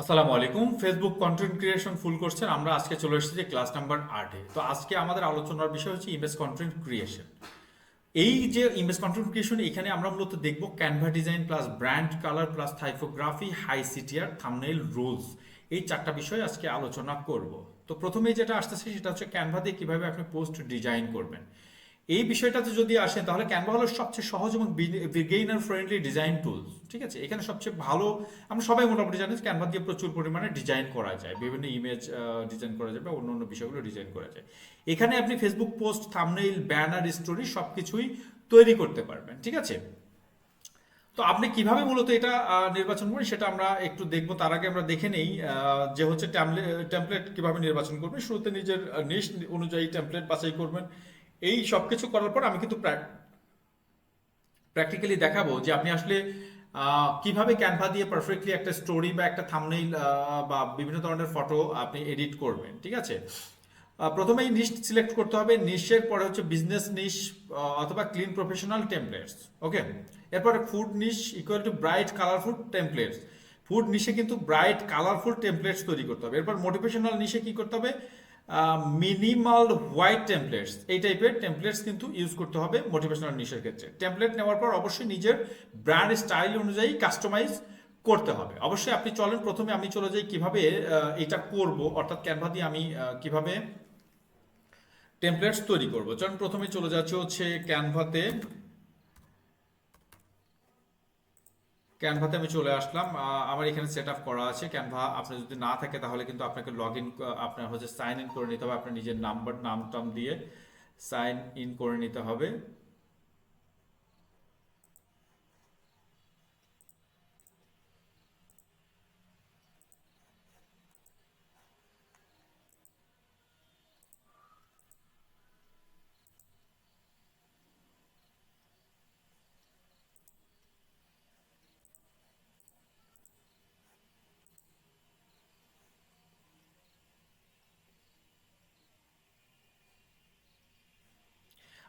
আসসালামু আলাইকুম। Facebook content creation ফুল কোর্সের আমরা আজকে চলে এসেছি ক্লাস নাম্বার আটে তো আজকে আমাদের আলোচনার বিষয় হচ্ছে ইমেজ কন্টেন্ট ক্রিয়েশন এই যে ইমেজ কন্টেন্ট ক্রিয়েশন এখানে আমরা মূলত দেখব Canva design plus brand colour plus typography high CTR thumbnail rules এই চারটা বিষয় আজকে আলোচনা করব। তো প্রথমেই যেটা আসতেছে সেটা হচ্ছে ক্যানভা দিয়ে কীভাবে আপনি পোস্ট ডিজাইন করবেন। এই বিষয়টাতে যদি আসেন তাহলে ক্যানভা হলো সবচেয়ে সহজ এবং বিগেইনার ফ্রেন্ডলি ডিজাইন টুলস ঠিক আছে? এখানে সবচেয়ে ভালো, আমরা সবাই মোটামুটি জানি ক্যানভা দিয়ে প্রচুর পরিমাণে ডিজাইন করা যায়, বিভিন্ন ইমেজ ডিজাইন করা যায় বা অন্য অন্য বিষয়গুলো ডিজাইন করা যায়। এখানে আপনি Facebook post thumbnail banner story সব কিছুই তৈরি করতে পারবেন, ঠিক আছে? তো আপনি কীভাবে মূলত এটা নির্বাচন করেন সেটা আমরা একটু দেখব। তার আগে আমরা দেখে নেই যে হচ্ছে টেমপ্লেট কীভাবে নির্বাচন করবেন। শুরুতে নিজের নিশ অনুযায়ী টেমপ্লেট বাছাই করবেন। এই সব কিছু করার পর আমি কিন্তু প্র্যাকটিক্যালি দেখাবো যে আপনি আসলে কীভাবে ক্যানভা দিয়ে পারফেক্টলি একটা স্টোরি বা একটা থামনেইল বা বিভিন্ন ধরনের ফটো আপনি এডিট করবেন, ঠিক আছে? প্রথমেই নিশ সিলেক্ট করতে হবে। নিশের পরে হচ্ছে বিজনেস নিশ অথবা ক্লিন প্রফেশনাল টেমপ্লেটস ওকে এরপরে food niche equal to bright colourful templates food নিশে কিন্তু ব্রাইট কালারফুল টেমপ্লেটস তৈরি করতে হবে। এরপর মোটিভেশনাল নিশে কি করতে হবে? মিনিমাল হোয়াইট টেমপ্লেটস এই টাইপের টেমপ্লেটস কিন্তু ইউজ করতে হবে মোটিভেশনাল নিশের ক্ষেত্রে। টেমপ্লেট নেওয়ার পর অবশ্যই নিজের ব্র্যান্ড স্টাইল অনুযায়ী কাস্টমাইজ করতে হবে। অবশ্যই আপনি চলেন, প্রথমে আমি চলে যাই কীভাবে এটা করব, অর্থাৎ ক্যানভা দিয়ে আমি কীভাবে টেমপ্লেটস তৈরি করব। চলুন, প্রথমে চলে যাচ্ছে হচ্ছে ক্যানভাতে ক্যানভাতে আমি চলে আসলাম। আমার এখানে সেট আপ করা আছে। ক্যানভা আপনি যদি না থাকে, তাহলে কিন্তু আপনাকে লগ ইন আপনার হচ্ছে সাইন ইন করে নিতে হবে। আপনার নিজের নাম্বার নাম, টাম দিয়ে সাইন ইন করে নিতে হবে।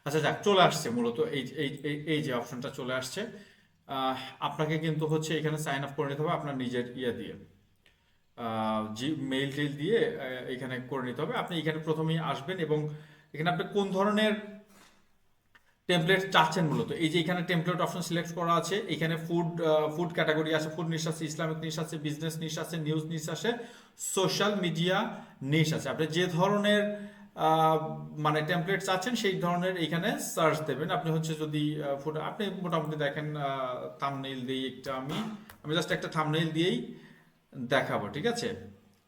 আচ্ছা যাক, চলে আসছে মূলত এই এই, এই- যে অপশনটা চলে আসছে। আপনাকে কিন্তু হচ্ছে এখানে সাইন আপ করে নিতে হবে আপনার নিজের ইয়ে দিয়ে। জি মেইল টেল দিয়ে এখানে করে নিতে হবে। আপনি এখানে প্রথমেই আসবেন এবং এখানে আপনি কোন ধরনের টেমপ্লেট চাচ্ছেন মূলত? এই যে এখানে টেমপ্লেট অপশন সিলেক্ট করা আছে, এখানে ফুড ফুড ক্যাটাগরি আছে ফুড নিশ আছে, ইসলামিক নিশ আছে বিজনেস নিশ আছে নিউজ নিশ আছে সোশ্যাল মিডিয়া নিশ আছে। আপনি যে ধরনের মানে টেমপ্লেট চাচ্ছেন সেই ধরনের এখানে সার্চ দেবেন। আপনি হচ্ছে যদি আপনি মোটামুটি দেখেন থামনেইল দিই একটা আমি আমি জাস্ট একটা থামনেইল দিয়েই দেখাবো, ঠিক আছে?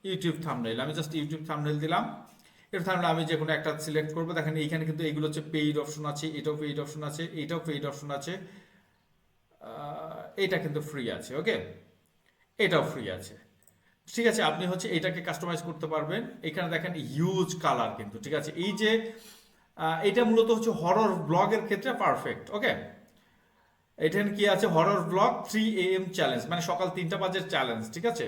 ইউটিউব থামনেইল আমি জাস্ট ইউটিউব থামনেইল দিলাম। এর থামনেইল আমি যে কোনো একটা সিলেক্ট করব। দেখেন, এইখানে কিন্তু এইগুলো হচ্ছে পেইড অপশন আছে, এটাও পেইড অপশন আছে, এটাও পেইড অপশন আছে। এটা কিন্তু ফ্রি আছে ওকে এটাও ফ্রি আছে। ঠিক আছে, আপনি হচ্ছে এটাকে কাস্টমাইজ করতে পারবেন। এখানে দেখেন হিউজ কালার কিন্তু, ঠিক আছে? এই যে এটা মূলত হচ্ছে হরর ব্লগের ক্ষেত্রে পারফেক্ট ওকে এখানে কি আছে? Horror blog three A M challenge মানে সকাল তিনটা বাজের চ্যালেঞ্জ ঠিক আছে?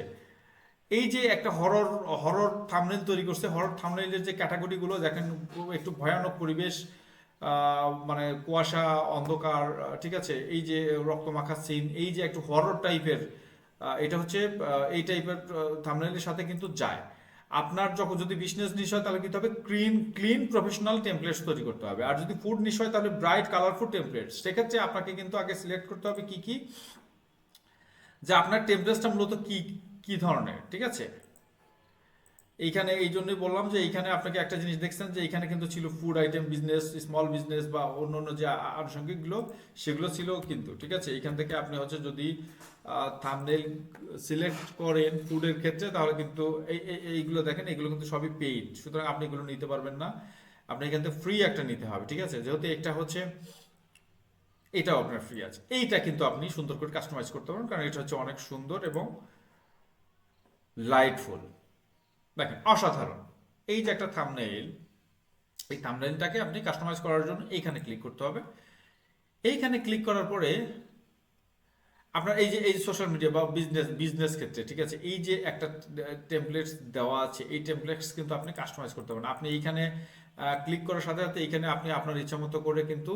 এই যে একটা হরর হরর থামনেল তৈরি করছে হরর থামনেলের যে ক্যাটাগরিগুলো দেখেন একটু ভয়ানক পরিবেশ মানে কুয়াশা, অন্ধকার ঠিক আছে? এই যে রক্তমাখা সিন এই যে একটু হরর টাইপের এটা হচ্ছে এই টাইপের থামনেলের সাথে কিন্তু যায়। আপনার যখন যদি বিজনেস নিশ হয়, তাহলে কিন্তু হবে ক্লিন ক্লিন প্রফেশনাল টেমপ্লেটস তৈরি করতে হবে। আর যদি ফুড নিশ হয়, তাহলে ব্রাইট কালারফুল টেমপ্লেটস সেক্ষেত্রে আপনাকে কিন্তু আগে সিলেক্ট করতে হবে কি কি, যে আপনার টেমপ্লেটসটা মূলত কি কি ধরনের, ঠিক আছে? এইখানে এই জন্যই বললাম যে এইখানে আপনাকে একটা জিনিস দেখছেন যে এখানে কিন্তু ছিল food item business small business বা অন্য অন্য যে আনুষঙ্গিকগুলো সেগুলো ছিল কিন্তু, ঠিক আছে? এখান থেকে আপনি হচ্ছে যদি থামনেল সিলেক্ট করেন ফুডের ক্ষেত্রে, তাহলে কিন্তু এই, এই- এইগুলো দেখেন, এগুলো কিন্তু সবই পেইড সুতরাং আপনি এগুলো নিতে পারবেন না। আপনি এখান থেকে ফ্রি একটা নিতে হবে, ঠিক আছে? যেহেতু একটা হচ্ছে, এটাও আপনার ফ্রি আছে। এইটা কিন্তু আপনি সুন্দর করে কাস্টমাইজ করতে পারেন কারণ এটা হচ্ছে অনেক সুন্দর এবং লাইটফুল দেখেন, অসাধারণ। এই যে একটা থামনেইল এই থামনেইলটাকে আপনি কাস্টমাইজ করার জন্য এইখানে ক্লিক করতে হবে। এইখানে ক্লিক করার পরে আপনার এই যে, এই সোশ্যাল মিডিয়া বা বিজনেস বিজনেস ক্ষেত্রে, ঠিক আছে, এই যে একটা টেমপ্লেটস দেওয়া আছে, এই টেমপ্লেটস কিন্তু আপনি কাস্টমাইজ করতে পারেন আপনি এইখানে ক্লিক করার সাথে সাথে এইখানে আপনি আপনার ইচ্ছা মতো করে কিন্তু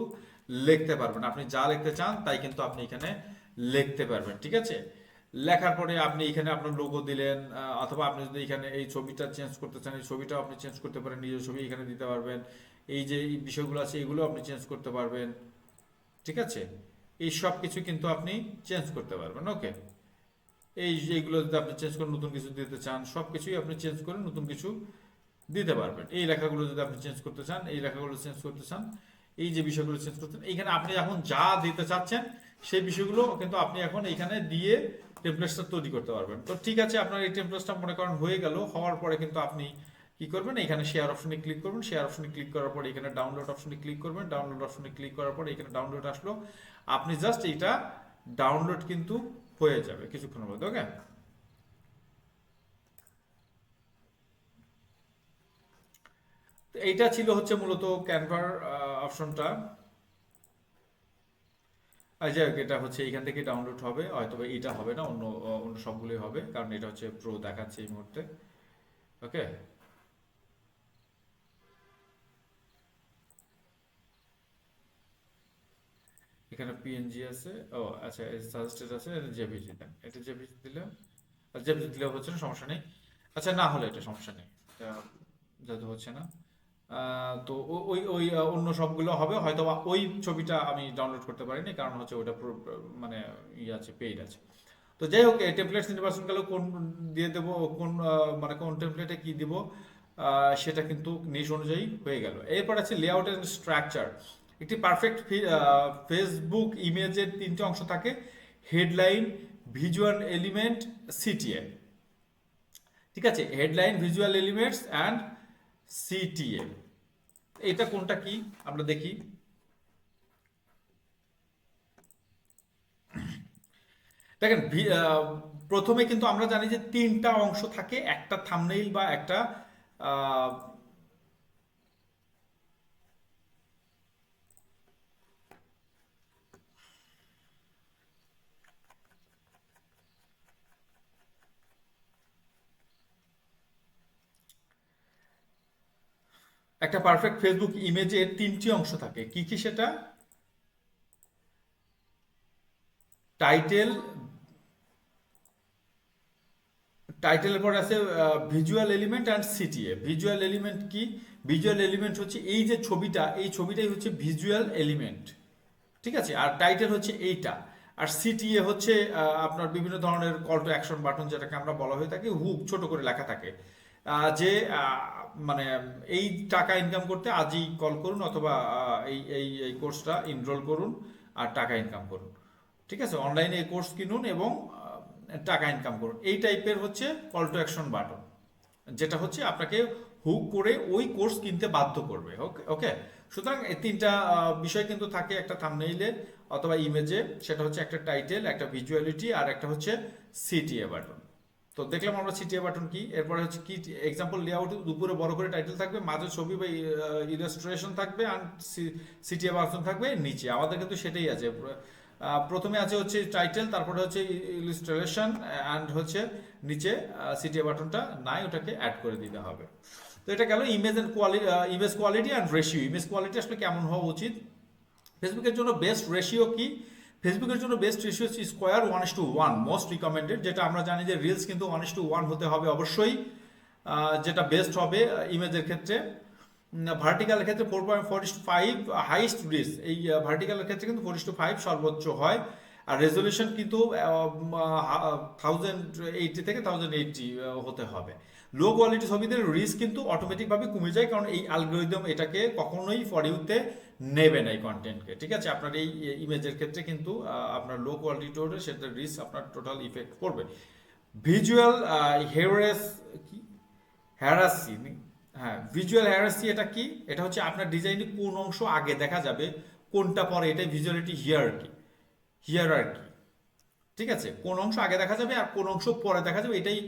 লিখতে পারবেন। আপনি যা লিখতে চান তাই কিন্তু আপনি এখানে লিখতে পারবেন, ঠিক আছে? লেখার পরে আপনি এখানে আপনার লোগো দিলেন অথবা আপনি যদি এখানে এই ছবিটা চেঞ্জ করতে চান, এই ছবিটাও আপনি চেঞ্জ করতে পারেন, নিজের ছবি এখানে দিতে পারবেন। এই যে বিষয়গুলো আছে এগুলো আপনি চেঞ্জ করতে পারবেন। ঠিক আছে? এই সব কিছু কিন্তু আপনি চেঞ্জ করতে পারবেন ওকে এই এইগুলো যদি আপনি চেঞ্জ করে নতুন কিছু দিতে চান, সব কিছুই আপনি চেঞ্জ করে নতুন কিছু দিতে পারবেন। এই লেখাগুলো যদি আপনি চেঞ্জ করতে চান, এই লেখাগুলো চেঞ্জ করতে চান, এই যে বিষয়গুলো চেঞ্জ করতে চান, এখানে আপনি এখন যা দিতে চাচ্ছেন, সেই বিষয়গুলো কিন্তু আপনি এখন এইখানে দিয়ে টেমপ্লেটসটা তৈরি করতে পারবেন। তো ঠিক আছে, আপনার এই টেমপ্লেটসটা মনে করেন হয়ে গেল, হওয়ার পরে কিন্তু আপনি কি করবেন, এখানে শেয়ার অপশনে ক্লিক করবেন। শেয়ার অপশনে ক্লিক করার পরে এখানে ডাউনলোড অপশনে ক্লিক করবেন। ডাউনলোড অপশনে ক্লিক করার পরে এখানে ডাউনলোড আসলো। আপনি জাস্ট এটা ডাউনলোড কিন্তু হয়ে যাবে কিছুক্ষণের মধ্যে ওকে এইটা ছিল হচ্ছে মূলত ক্যানভার অপশনটা যাই হোক, এটা হচ্ছে এইখান থেকে ডাউনলোড হবে হয়তো এটা হবে না, অন্য অন্য সবগুলোই হবে, কারণ এটা হচ্ছে প্রো দেখাচ্ছে এই মুহূর্তে। ওকে এখানে পিএনজি আছে, ও আচ্ছা সাজেস্টেড আছে জেপিজি দেন এটা জেপিজি দিলে জেপিজি দিলে হচ্ছে না, সমস্যা নেই। আচ্ছা না হলে এটা সমস্যা নেই। এটা যেহেতু হচ্ছে না। তো ওই ওই অন্য সবগুলো হবে হয়তো ওই ছবিটা আমি ডাউনলোড করতে পারিনি, কারণ হচ্ছে ওটা মানে ইয়ে আছে পেইড আছে। তো যাই হোক টেমপ্লেটস নির্বাচন করলে কোন দিয়ে দেবো, কোন মানে কোন টেমপ্লেটে কি দিব সেটা কিন্তু নিশ অনুযায়ী হয়ে গেল। এরপর আছে লেআউট এন্ড স্ট্রাকচার একটি পারফেক্ট ফেসবুক ইমেজের তিনটে অংশ থাকে হেডলাইন ভিজুয়াল এলিমেন্ট সিটিএ ঠিক আছে headline visual elements and CTA এটা কোনটা কি? আমরা দেখি। দেখেন প্রথমে কিন্তু আমরা জানি যে তিনটা অংশ থাকে, একটা থামনেইল বা একটা একটা পারফেক্ট ফেসবুক ইমেজের তিনটি অংশ থাকে। কি কি সেটা? টাইটেল টাইটেলের পর আছে visual element and CTA visual element কি? ভিজুয়াল এলিমেন্ট হচ্ছে এই যে ছবিটা, এই ছবিটাই হচ্ছে ভিজুয়াল এলিমেন্ট ঠিক আছে? আর টাইটেল হচ্ছে এইটা। আর সিটিএ হচ্ছে আপনার বিভিন্ন ধরনের কল টু অ্যাকশন বাটন যেটাকে আমরা বলা হয়ে থাকে, হুক, ছোট করে লেখা থাকে। যে মানে এই টাকা ইনকাম করতে আজই কল করুন অথবা এই এই এই কোর্সটা এনরোল করুন আর টাকা ইনকাম করুন। ঠিক আছে? অনলাইনে এই কোর্স কিনুন এবং টাকা ইনকাম করুন। এই টাইপের হচ্ছে কল টু অ্যাকশন বাটন যেটা হচ্ছে আপনাকে হুক করে ওই কোর্স কিনতে বাধ্য করবে। ওকে ওকে সুতরাং এই তিনটা বিষয় কিন্তু থাকে একটা থাম্বনেইলে অথবা ইমেজে সেটা হচ্ছে একটা টাইটেল একটা ভিজুয়ালিটি আর একটা হচ্ছে সিটিএ বাটন তো দেখলাম আমরা সিটিএ বাটন কি, এরপরে হচ্ছে কি এক্সাম্পল লেআউট উপরে বড় করে টাইটেল থাকবে, মাঝে ছবি বা ইলাস্ট্রেশন থাকবে আর সিটিএ বাটন থাকবে নিচে। আমাদের কিন্তু সেটাই আছে। প্রথমে আছে হচ্ছে টাইটেল তারপরে হচ্ছে ইলিস্ট্রেশন অ্যান্ড হচ্ছে নিচে সিটিএ বাটনটা নাই, ওটাকে অ্যাড করে দিতে হবে। তো এটা গেল image and quality image quality and ratio image quality আসলে কেমন হওয়া উচিত? ফেসবুকের জন্য বেস্ট রেশিও কি? ফেসবুকের জন্য বেস্ট রেশিও হচ্ছে square one is to one most recommended যেটা আমরা জানি যে রিলস কিন্তু ওয়ান ইস টু ওয়ান হতে হবে অবশ্যই যেটা বেস্ট হবে ইমেজের ক্ষেত্রে। ভার্টিক্যালের ক্ষেত্রে four point four is to five highest reach এই ভার্টিক্যালের ক্ষেত্রে কিন্তু ফোর ইস টু ফাইভ সর্বোচ্চ হয়। আর রেজলিউশন কিন্তু থাউজেন্ড এইটি থেকে থাউজেন্ড এইটি হতে হবে। লো কোয়ালিটি ছবিদের রিস্ক কিন্তু অটোমেটিকভাবে কমে যায়, কারণ এই অ্যালগোরিদম এটাকে কখনোই ফর ইউতে নেবে না এই কন্টেন্টকে ঠিক আছে? আপনার এই ইমেজের ক্ষেত্রে কিন্তু আপনার লো কোয়ালিটি হলে সেটা রিস্ক আপনার টোটাল ইফেক্ট করবে ভিজুয়াল হেয়ারেস কি? হ্যারাসি হ্যাঁ ভিজুয়াল হ্যারাসি এটা কি? এটা হচ্ছে আপনার ডিজাইনে কোন অংশ আগে দেখা যাবে, কোনটা পরে এটাই ভিজুয়ালিটি হিয়ার কি হিয়ার আর কি ঠিক আছে? কোন অংশ আগে দেখা যাবে আর কোন অংশ পরে দেখা যাবে, এটাই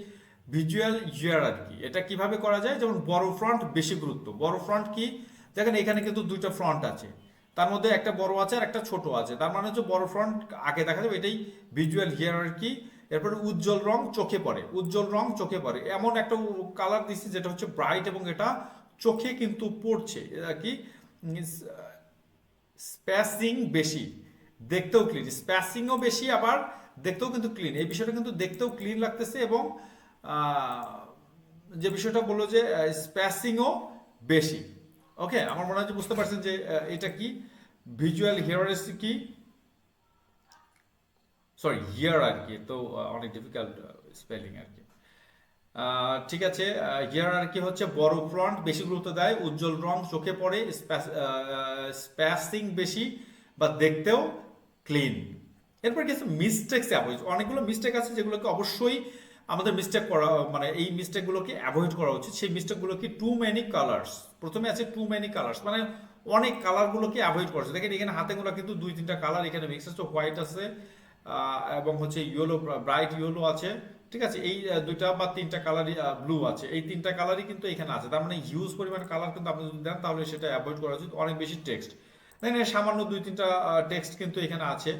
ভিজুয়াল হিয়ার আর কি এটা কীভাবে করা যায়? যেমন বড় ফ্রন্ট বেশি গুরুত্ব। বড় ফ্রন্ট কি? দেখেন এখানে কিন্তু দুইটা ফ্রন্ট আছে। তার মধ্যে একটা বড় আছে আর একটা ছোট আছে। তার মানে হচ্ছে বড় ফ্রন্ট আগে দেখা যাবে এটাই ভিজুয়াল হিয়ার আর কি এরপরে উজ্জ্বল রং চোখে পড়ে। উজ্জ্বল রং চোখে পড়ে। এমন একটা কালার দিচ্ছি যেটা হচ্ছে ব্রাইট এবং এটা চোখে কিন্তু পড়ছে। এটা কি স্প্যাসিং বেশি। দেখতেও ক্লিন স্প্যাসিংও বেশি আবার দেখতেও কিন্তু ক্লিন এই বিষয়টা কিন্তু দেখতেও ক্লিন লাগতেছে এবং যে বিষয়টা বলল যে স্প্যাসিংও বেশি। ওকে আমার মনে হয় বুঝতে পারছেন যে এটা কি? ভিজুয়াল হিয়ারেসি কি? সরি হিয়ার আর কি, তো অনেক ডিফিকাল্ট স্পেলিং আর কি। ঠিক আছে হিয়ার আর কি হচ্ছে বড় ফ্রন্ট বেশি গুরুত্ব দেয়, উজ্জ্বল রং, চোখে পড়ে স্প্যাসিং বেশি, বা দেখতেও ক্লিন এরপর কিছু মিস্টেক্স অ্যাভয়েড অনেকগুলো মিস্টেক আছে যেগুলোকে অবশ্যই আমাদের মিস্টেক করা মানে এই মিস্টেকগুলোকে অ্যাভয়েড করা উচিত। সেই মিস্টেকগুলো কি টু মেনি কালার্স প্রথমে আছে টু মেনি কালার্স মানে অনেক কালারগুলোকে অ্যাভয়েড করছে দেখেন এখানে হাতেগুলো কিন্তু দুই, তিনটা কালার এখানে মিক্স আছে হোয়াইট আছে এবং হচ্ছে ইয়েলো ব্রাইট ইয়েলো আছে, ঠিক আছে? এই দুইটা বা তিনটা কালারই ব্লু আছে। এই তিনটা কালারই কিন্তু এখানে আছে। তার মানে হিউজ পরিমাণ কালার কিন্তু আপনি যদি দেন, তাহলে সেটা অ্যাভয়েড করা উচিত। অনেক বেশি টেক্সট দেখেন সামান্য দুই, তিনটা টেক্সট কিন্তু এখানে আছে।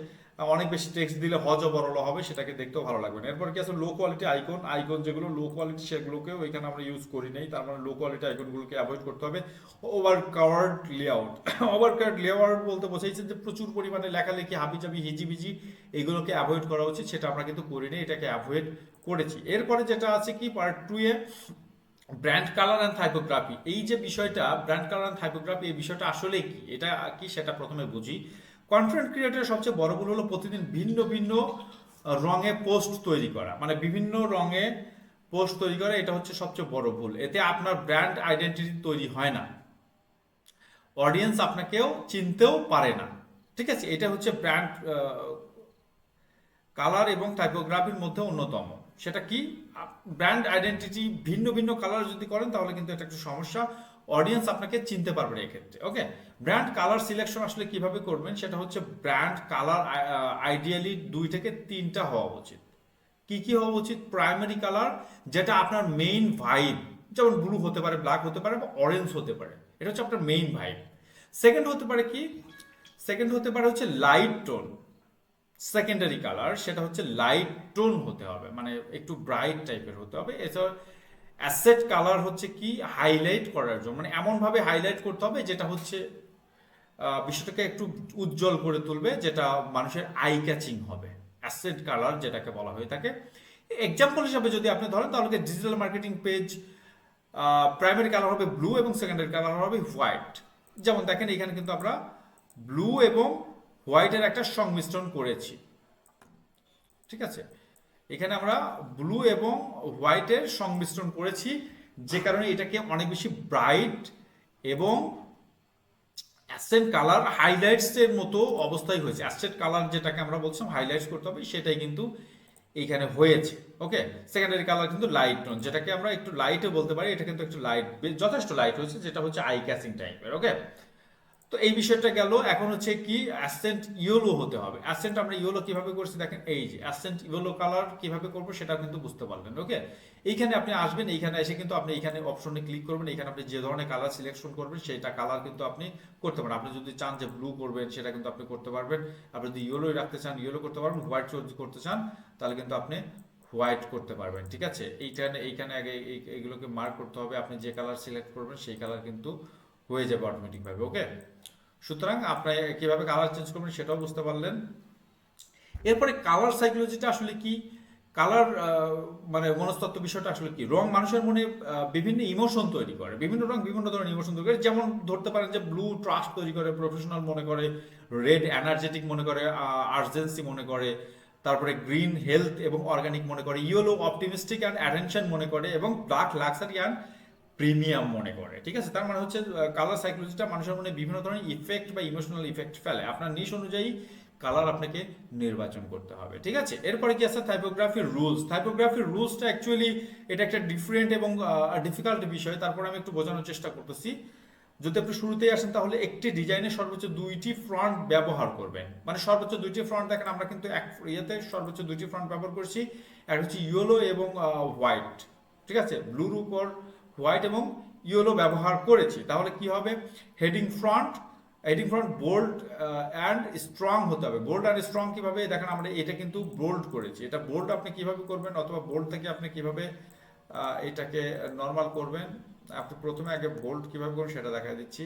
অনেক বেশি টেক্সট দিলে হজ বড় হবে, সেটাকে দেখতেও ভালো লাগবে না। এরপর কি আছে? লো কোয়ালিটি আইকন আইকন যেগুলো লো কোয়ালিটি সেগুলোকেও এখানে আমরা ইউজ করি নাই। তার মানে লো কোয়ালিটি আইকনগুলোকে অ্যাভয়েড করতে হবে। Over covered layout over covered layout বলতে বোঝাইছে যে প্রচুর পরিমাণে লেখালেখি, হাবিজাবি, হিজিবিজি এগুলোকে অ্যাভয়েড করা উচিত, সেটা আমরা কিন্তু করিনি এটাকে অ্যাভয়েড করেছি। এরপরে যেটা আছে কি? Part two A brand colour and typography এই যে বিষয়টা ব্র্যান্ড কালার অ্যান্ড থাইপোগ্রাফি এই বিষয়টা আসলে কি? এটা কি সেটা প্রথমে বুঝি। কন্টেন্ট ক্রিয়েটারের সবচেয়ে বড় ভুল হলো প্রতিদিন ভিন্ন ভিন্ন রঙে পোস্ট তৈরি করা। মানে বিভিন্ন রঙে পোস্ট তৈরি করা, এটা হচ্ছে সবচেয়ে বড় ভুল। এতে আপনার ব্র্যান্ড আইডেন্টিটি তৈরি হয় না। অডিয়েন্স আপনাকেও চিনতেও পারে না। ঠিক আছে? এটা হচ্ছে ব্র্যান্ড কালার এবং টাইপোগ্রাফির মধ্যে অন্যতম। সেটা কি? ব্র্যান্ড আইডেন্টিটি ভিন্ন ভিন্ন কালার যদি করেন, তাহলে কিন্তু এটা একটা সমস্যা। অডিয়েন্স আপনাকে চিনতে পারবে এক্ষেত্রে ওকে ব্র্যান্ড কালার সিলেকশন আসলে কীভাবে করবেন সেটা হচ্ছে ব্র্যান্ড কালার আইডিয়ালি দুই থেকে তিনটা হওয়া উচিত। কি কি হওয়া উচিত? প্রাইমারি কালার যেটা আপনার মেইন ভাইব যেমন ব্লু হতে পারে ব্ল্যাক হতে পারে বা অরেঞ্জ হতে পারে, এটা হচ্ছে আপনার মেইন ভাইব সেকেন্ড হতে পারে কি? সেকেন্ড হতে পারে হচ্ছে লাইট টোন সেকেন্ডারি কালার সেটা হচ্ছে লাইট টোন হতে হবে মানে একটু ব্রাইট টাইপের হতে হবে। এছাড়া অ্যাসেট কালার হচ্ছে কি? হাইলাইট করার জন্য। মানে এমনভাবে হাইলাইট করতে হবে যেটা হচ্ছে বিষয়টাকে একটু উজ্জ্বল করে তুলবে, যেটা মানুষের আই ক্যাচিং হবে। অ্যাসেট কালার যেটাকে বলা হয়ে থাকে। এক্সাম্পল হিসাবে যদি আপনি ধরেন, তাহলে digital marketing page primary colour হবে ব্লু এবং সেকেন্ডারি কালার হবে হোয়াইট যেমন দেখেন, এখানে কিন্তু আমরা ব্লু এবং হোয়াইটের একটা সংমিশ্রণ করেছি। ঠিক আছে? এখানে আমরা ব্লু এবং হোয়াইটের সংমিশ্রণ করেছি, যে কারণে এটাকে অনেক বেশি ব্রাইট এবং অ্যাসেন্ট কালার হাইলাইটস এর মতো অবস্থায় হয়েছে। অ্যাসেট কালার যেটাকে আমরা বলছিলাম হাইলাইটস করতে হবে, সেটাই কিন্তু এইখানে হয়েছে। ওকে? সেকেন্ডারি কালার কিন্তু লাইট টোন যেটাকে আমরা একটু লাইটে বলতে পারি, এটা কিন্তু একটু লাইট যথেষ্ট লাইট হয়েছে, যেটা হচ্ছে আই ক্যাচিং টাইপের ওকে? তো এই বিষয়টা গেল, এখন হচ্ছে কি অ্যাসেন্ট ইয়েলো হতে হবে। অ্যাসেন্ট আমরা ইয়েলো কীভাবে করছি দেখেন, এই যে অ্যাসেন্ট ইয়েলো কালার কীভাবে করব সেটা কিন্তু বুঝতে পারলেন ওকে এইখানে আপনি আসবেন, এইখানে এসে কিন্তু আপনি এইখানে অপশনে ক্লিক করবেন এখানে আপনি যে ধরনের কালার সিলেকশন করবেন সেটা কালার কিন্তু আপনি করতে পারেন। আপনি যদি চান যে ব্লু করবেন, সেটা কিন্তু আপনি করতে পারবেন। আপনি যদি ইয়েলোই রাখতে চান ইয়েলো করতে পারবেন হোয়াইট যদি করতে চান, তাহলে কিন্তু আপনি হোয়াইট করতে পারবেন, ঠিক আছে? এইখানে এইখানে আগে এইগুলোকে মার্ক করতে হবে, আপনি যে কালার সিলেক্ট করবেন, সেই কালার কিন্তু হয়ে যাবে অটোমেটিকভাবে ওকে সুতরাং আপনি কীভাবে কালার চেঞ্জ করবেন সেটাও বুঝতে পারলেন। এরপরে কালার সাইকোলজিটা আসলে কি? কালার মানে মনস্তত্ত্ব বিষয়টা আসলে কি? রং মানুষের মনে বিভিন্ন ইমোশন তৈরি করে। বিভিন্ন রং বিভিন্ন ধরনের ইমোশন তৈরি করে। যেমন ধরতে পারেন যে ব্লু ট্রাস্ট তৈরি করে প্রফেশনাল মনে করে রেড এনার্জেটিক মনে করে আর্জেন্সি মনে করে, তারপরে গ্রিন হেলথ এবং অর্গানিক মনে করে ইয়েলো অপটিমিস্টিক অ্যান্ড অ্যাটেনশন মনে করে এবং ব্ল্যাক লাক্সারি অ্যান্ড প্রিমিয়াম মনে করে, ঠিক আছে? তার মানে হচ্ছে কালার সাইকোলজিটা মানুষের মনে বিভিন্ন ধরনের ইফেক্ট বা ইমোশনাল ইফেক্ট ফেলে। আপনার নিশ অনুযায়ী কালার আপনাকে নির্বাচন করতে হবে, ঠিক আছে? এরপরে কি আছে? থাইপোগ্রাফির রুলস থাইপোগ্রাফির রুলসটা অ্যাকচুয়ালি এটা একটা ডিফারেন্ট এবং ডিফিকাল্ট বিষয়। তারপর আমি একটু বোঝানোর চেষ্টা করতেছি। যদি আপনি শুরুতেই আসেন, তাহলে একটি ডিজাইনে সর্বোচ্চ দুইটি ফ্রন্ট ব্যবহার করবেন। মানে সর্বোচ্চ দুইটি ফ্রন্ট দেখেন, আমরা কিন্তু এক ইয়েতে সর্বোচ্চ দুইটি ফ্রন্ট ব্যবহার করছি। একটা হচ্ছে ইয়েলো এবং হোয়াইট ঠিক আছে? ব্লুর উপর হোয়াইট এবং ইয়েলো ব্যবহার করেছি। তাহলে কি হবে? Heading font heading font bold and strong হতে হবে। বোল্ড অ্যান্ড স্ট্রং কীভাবে? দেখেন আমরা এটা কিন্তু বোল্ড করেছি। এটা বোল্ড আপনি কীভাবে করবেন অথবা বোল্ড থেকে আপনি কীভাবে এটাকে নর্মাল করবেন? আপনি প্রথমে আগে বোল্ড কীভাবে করবেন সেটা দেখা দিচ্ছি।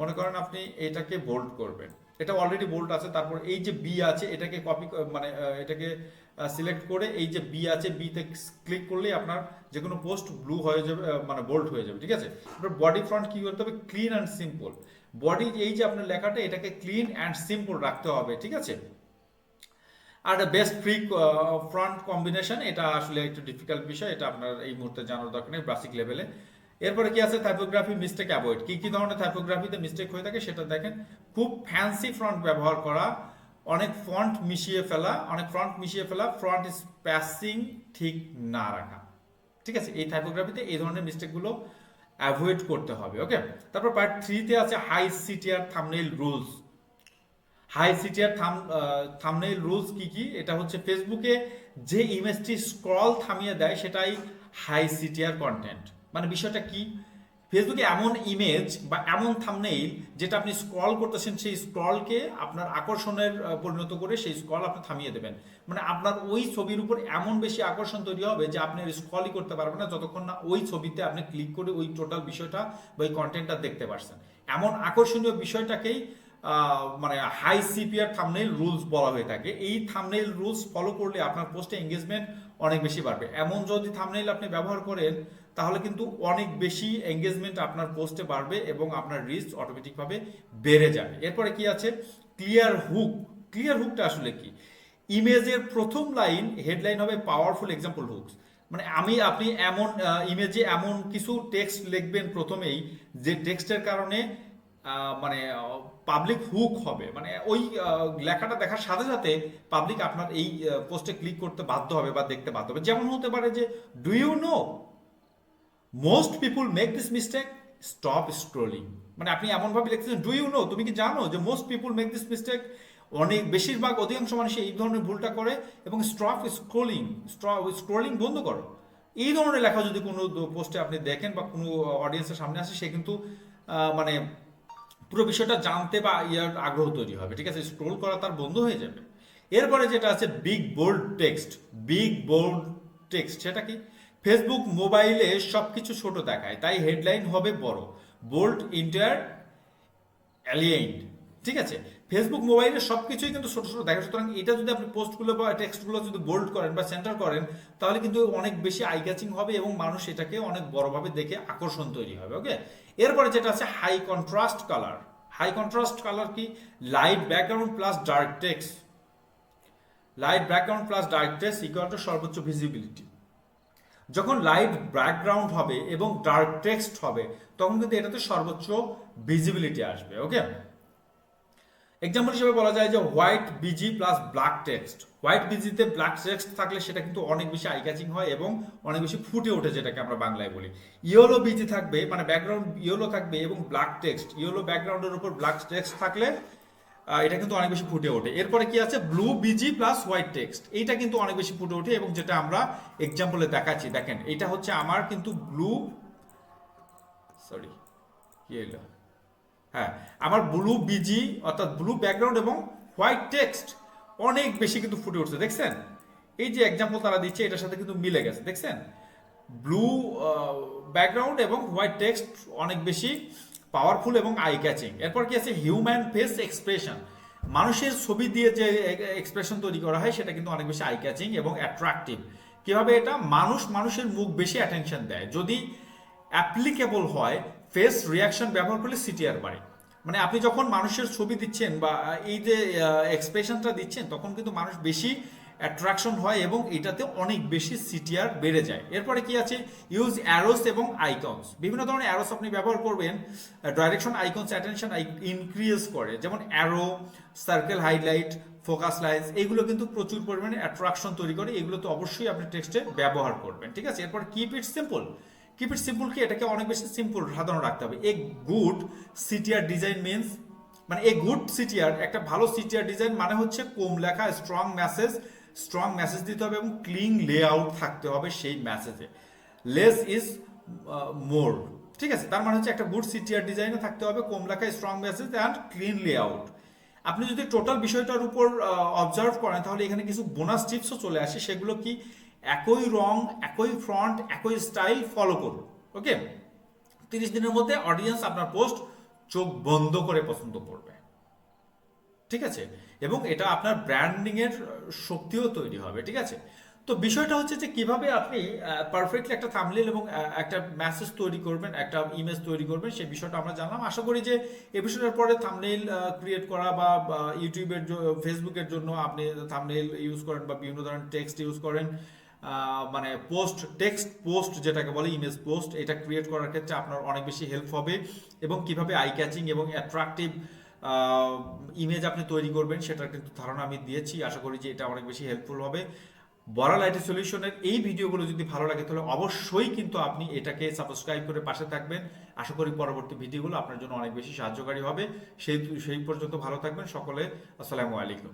মনে করেন আপনি এটাকে বোল্ড করবেন। এটা অলরেডি বোল্ট আছে, তারপর এই যে বি আছে, এটাকে কপি মানে এটাকে সিলেক্ট করে এই যে বি আছে বিতে ক্লিক করলেই আপনার যে কোনো পোস্ট ব্লু হয়ে যাবে মানে বোল্ড হয়ে যাবে, ঠিক আছে? এবার বডি ফ্রন্ট কি করতে হবে? ক্লিন অ্যান্ড সিম্পল বডি এই যে আপনার লেখাটা, এটাকে ক্লিন অ্যান্ড সিম্পল রাখতে হবে, ঠিক আছে? আর বেস্ট ফ্রি ফ্রন্ট কম্বিনেশন এটা আসলে একটু ডিফিকাল্ট বিষয়, এটা আপনার এই মুহূর্তে জানার দরকার নেই বেসিক লেভেলে এরপরে কি আছে? টাইপোগ্রাফি মিস্টেক অ্যাভয়েড কি কি ধরনের টাইপোগ্রাফিতে মিস্টেক হয়ে থাকে, সেটা দেখেন। খুব ফ্যান্সি ফ্রন্ট ব্যবহার করা, অনেক ফন্ট মিশিয়ে ফেলা, অনেক ফ্রন্ট মিশিয়ে ফেলা ফ্রন্ট স্প্যাসিং ঠিক না রাখা। ঠিক আছে? এই টাইপোগ্রাফিতে এই ধরনের মিস্টেকগুলো অ্যাভয়েড করতে হবে ওকে তারপর পার্ট থ্রিতে আছে high CTR thumbnail rules high CTR thumb thumbnail rules কি কি? এটা হচ্ছে ফেসবুকে যে ইমেজটি স্ক্রল থামিয়ে দেয়, সেটাই হাই সিটিআর কন্টেন্ট মানে বিষয়টা কি? ফেসবুকে এমন ইমেজ বা এমন থামনেইল যেটা আপনি স্ক্রল করতেছেন, সেই স্ক্রলকে আপনার আকর্ষণের পরিণত করে সেই স্ক্রল আপনি থামিয়ে দেবেন। মানে আপনার ওই ছবির উপর এমন বেশি আকর্ষণ তৈরি হবে যে আপনি স্ক্রলই করতে পারবেন না, যতক্ষণ না ওই ছবিতে আপনি ক্লিক করে ওই টোটাল বিষয়টা বা ওই কন্টেন্টটা দেখতে পারছেন। এমন আকর্ষণীয় বিষয়টাকেই মানে হাই সিপিআর থামনেইল রুলস বলা হয়ে থাকে। এই থামনেইল রুলস ফলো করলে আপনার পোস্টে এঙ্গেজমেন্ট অনেক বেশি বাড়বে। এমন যদি থামনেইল আপনি ব্যবহার করেন, তাহলে কিন্তু অনেক বেশি এঙ্গেজমেন্ট আপনার পোস্টে বাড়বে এবং আপনার রিস্ক অটোমেটিকভাবে বেড়ে যাবে। এরপরে কি আছে? ক্লিয়ার হুক ক্লিয়ার হুকটা আসলে কি? ইমেজের প্রথম লাইন হেডলাইন হবে পাওয়ারফুল এক্সাম্পল হুকস মানে আমি, আপনি এমন ইমেজে এমন কিছু টেক্সট লিখবেন প্রথমেই, যে টেক্সটের কারণে মানে পাবলিক হুক হবে। মানে ওই লেখাটা দেখার সাথে সাথে পাবলিক আপনার এই পোস্টে ক্লিক করতে বাধ্য হবে বা দেখতে বাধ্য হবে। যেমন হতে পারে যে do you know most people make this mistake stop scrolling মানে আপনি এমনভাবে লিখতেছেন ডু ইউ নো তুমি কি জানো যে most people make this mistake অনেক, বেশিরভাগ, অধিকাংশ মানুষ এই ধরনের ভুলটা করে এবং স্টপ স্ক্রোলিং স্ক্রোলিং বন্ধ করো। এই ধরনের লেখা যদি কোনো পোস্টে আপনি দেখেন বা কোনো অডিয়েন্সের সামনে আসে, সে কিন্তু মানে পুরো বিষয়টা জানতে বা ইয়ার আগ্রহ তৈরি হবে, ঠিক আছে? স্ক্রোল করা তার বন্ধ হয়ে যাবে। এরপরে যেটা আছে big bold text big bold text সেটা কি? ফেসবুক মোবাইলে সব কিছু ছোট দেখায়, তাই হেডলাইন হবে বড়। বোল্ড ইন্টার অ্যালিয়েন্ট ঠিক আছে? ফেসবুক মোবাইলে সব কিছুই কিন্তু ছোট ছোট দেখা সুতরাং এটা যদি আপনি পোস্টগুলো বা টেক্সটগুলো যদি বোল্ড করেন বা সেন্টার করেন, তাহলে কিন্তু অনেক বেশি আই ক্যাচিং হবে এবং মানুষ এটাকে অনেক বড়ভাবে দেখে আকর্ষণ তৈরি হবে ওকে এরপরে যেটা আছে high contrast colour high contrast colour কি? Light background plus dark text light background plus dark text equal to সর্বোচ্চ ভিজিবিলিটি যখন লাইট ব্যাকগ্রাউন্ড হবে এবং ডার্ক টেক্সট হবে, তখন কিন্তু এটাতে সর্বোচ্চ ভিজিবিলিটি আসবে ওকে এক্সাম্পল হিসেবে বলা যায় যে white BG plus black text white বিজিতে black text থাকলে সেটা কিন্তু অনেক বেশি আই ক্যাচিং হয় এবং অনেক বেশি ফুটে ওঠে যেটাকে আমরা বাংলায় বলি। ইয়েলো বিজি থাকবে মানে ব্যাকগ্রাউন্ড ইয়েলো থাকবে এবং ব্ল্যাক টেক্সট ইয়েলো ব্যাকগ্রাউন্ডের উপর ব্ল্যাক টেক্সট থাকলে এটা কিন্তু অনেক বেশি ফুটে ওঠে। এরপরে কি আছে? Blue BG plus white text এইটা কিন্তু অনেক বেশি ফুটে ওঠে এবং যেটা আমরা এক্সাম্পলে দেখাচ্ছি। দেখেন, এটা হচ্ছে আমার কিন্তু ব্লু সরি কি এলো হ্যাঁ আমার ব্লু বিজি অর্থাৎ ব্লু ব্যাকগ্রাউন্ড এবং হোয়াইট টেক্সট অনেক বেশি কিন্তু ফুটে উঠছে, দেখছেন? এই যে এক্সাম্পল তারা দিচ্ছে, এটার সাথে কিন্তু মিলে গেছে, দেখছেন? ব্লু ব্যাকগ্রাউন্ড এবং হোয়াইট টেক্সট অনেক বেশি পাওয়ারফুল এবং আই ক্যাচিং এরপর কি আছে? হিউম্যান ফেস এক্সপ্রেশন মানুষের ছবি দিয়ে যে এক্সপ্রেশন তৈরি করা হয়, সেটা কিন্তু অনেক বেশি আই ক্যাচিং এবং অ্যাট্রাকটিভ কীভাবে এটা? মানুষ মানুষের মুখ বেশি অ্যাটেনশন দেয়। যদি অ্যাপ্লিকেবল হয় ফেস রিয়াকশন ব্যবহার করলে সিটিআর বাড়ে। মানে আপনি যখন মানুষের ছবি দিচ্ছেন বা এই যে এক্সপ্রেশনটা দিচ্ছেন, তখন কিন্তু মানুষ বেশি অ্যাট্রাকশন হয় এবং এটাতে অনেক বেশি সিটিআর বেড়ে যায়। এরপরে কি আছে? ইউজ অ্যারোস এবং আইকনস বিভিন্ন ধরনের অ্যারোস আপনি ব্যবহার করবেন ডাইরেকশন আইকনস অ্যাটেনশন ইনক্রিজ করে। যেমন arrow circle highlight focus lines এগুলো কিন্তু প্রচুর পরিমাণে অ্যাট্রাকশন তৈরি করে। এগুলো তো অবশ্যই আপনি টেক্সটে ব্যবহার করবেন। ঠিক আছে? এরপর keep it simple keep it simple কি? এটাকে অনেক বেশি সিম্পল সাধারণ রাখতে হবে। A good CTR design means মানে এ গুড সিটিআর একটা ভালো সিটিআর ডিজাইন মানে হচ্ছে কম লেখা স্ট্রং মেসেজ স্ট্রং মেসেজ দিতে হবে এবং ক্লিন লেআউট থাকতে হবে সেই মেসেজে লেস ইজ মোর ঠিক আছে? তার মানে হচ্ছে একটা গুড সিটিআর ডিজাইনে থাকতে হবে, কম লেখা strong message and clean layout আপনি যদি টোটাল বিষয়টার উপর অবজার্ভ করেন তাহলে এখানে কিছু বোনাস টিপসও চলে আসে। সেগুলো কি? একই রং, একই ফ্রন্ট একই স্টাইল ফলো করুন ওকে তিরিশ দিনের মধ্যে অডিয়েন্স আপনার পোস্ট চোখ বন্ধ করে পছন্দ করবে, ঠিক আছে? এবং এটা আপনার ব্র্যান্ডিং এর শক্তিও তৈরি হবে, ঠিক আছে? তো বিষয়টা হচ্ছে যে কীভাবে আপনি পারফেক্টলি একটা থামলেল এবং একটা মেসেজ তৈরি করবেন, একটা ইমেজ তৈরি করবেন, সেই বিষয়টা আমরা জানলাম। আশা করি যে এপিসোডের পরে থামনেল ক্রিয়েট করা বা ইউটিউবের ফেসবুকের জন্য আপনি থামনেল ইউজ করেন বা বিভিন্ন ধরনের টেক্সট ইউজ করেন। মানে পোস্ট টেক্সট পোস্ট যেটাকে বলে ইমেজ পোস্ট এটা ক্রিয়েট করার ক্ষেত্রে আপনার অনেক বেশি হেল্প হবে এবং কীভাবে আই ক্যাচিং এবং অ্যাট্রাকটিভ ইমেজ আপনি তৈরি করবেন সেটার কিন্তু ধারণা আমি দিয়েছি। আশা করি যে এটা অনেক বেশি হেল্পফুল হবে। বরাল আইটি সলিউশনের এই ভিডিওগুলো যদি ভালো লাগে, তাহলে অবশ্যই কিন্তু আপনি এটাকে সাবস্ক্রাইব করে পাশে থাকবেন। আশা করি পরবর্তী ভিডিওগুলো আপনার জন্য অনেক বেশি সাহায্যকারী হবে। সেই সেই পর্যন্ত ভালো থাকবেন সকলে। আসসালামু আলাইকুম।